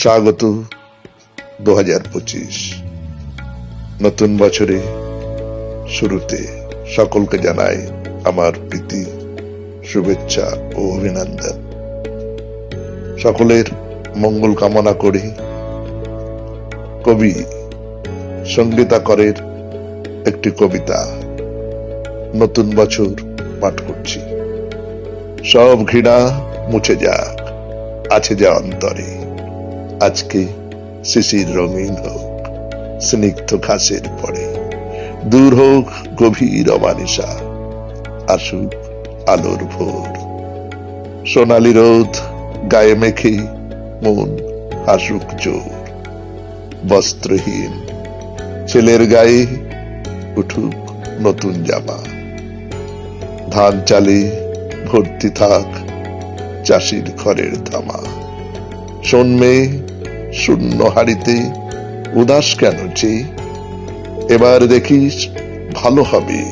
স্বাগত দু হাজার পঁচিশ। নতুন বছরে শুরুতে সকলকে জানাই আমার প্রীতি, শুভেচ্ছা ও অভিনন্দন। সকলের মঙ্গল কামনা করি কবি সঙ্গীতাকরের একটি কবিতা নতুন বছর পাঠ করছি। সব ঘৃণা মুছে যাক, আছে যা অন্তরে। আজকে শিশির রঙিন হোক স্নিগ্ধ ঘাসের পরে দূর হোক গভীর অমানিসা আসুক আলোর ভোর। সোনালি রোদ গায়ে মেখে মন হাসুক জোর। বস্ত্রহীন ছেলের গায়ে উঠুক নতুন জামা। ধান চালে ভর্তি থাক চাষির ঘরের ধামা। শোন মেয়ে শূন্য হাড়িতে উদাস কেন যে? এবার দেখিস, ভালো হবে,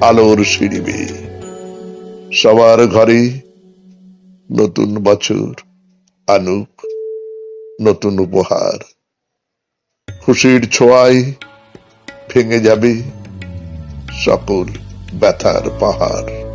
আলোর সিঁড়িবে। সবার ঘরে নতুন বছর আনুক, নতুন উপহার। খুশির ছোঁয়ায় ভেঙে যাবে সকল ব্যথার পাহাড়।